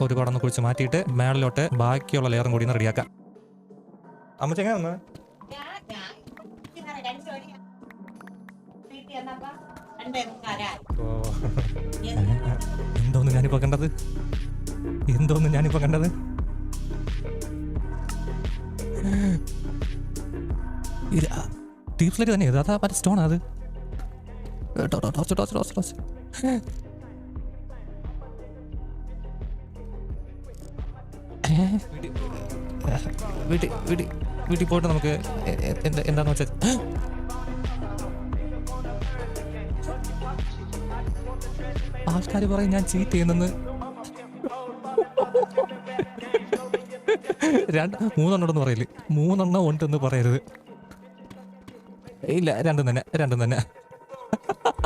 ഒരു പടന്ന് കുഴിച്ച് മാറ്റിയിട്ട് മേളിലോട്ട് ബാക്കിയുള്ള ലെയറും കൂടി ഒന്ന് റെഡിയാക്കാം അമ്മച്ച എങ്ങനെ വന്ന് ഞാൻ ഞാൻ ഇങ്ങനെ രണ്ട് ജോലി വീട്ടിൽ വന്നപ്പോ രണ്ടേ മുക്കാലായി. എന്തോന്ന് ഞാനിപ്പോ കണ്ടത് എന്തോന്ന് ഞാനിപ്പോ കണ്ടത് ടീപ്സിലേക്ക് തന്നെ അതാ മറ്റേ സ്റ്റോൺ അത് ടോർച്ച് ടോർച്ച് ടോർച്ച് ടോർച്ച് വീട്ടിൽ വീട്ടി വീട്ടി വീട്ടിൽ പോയിട്ട് നമുക്ക് എന്താ എന്താന്ന് വെച്ചാൽ ആൾക്കാർ പറയും ഞാൻ ചീറ്റ് ചെയ്യുന്നെന്ന് രണ്ട് മൂന്നെണ്ണം പറയൽ മൂന്നെണ്ണം ഉണ്ടെന്ന് പറയരുത്. ഇല്ല രണ്ടും തന്നെ രണ്ടും തന്നെ.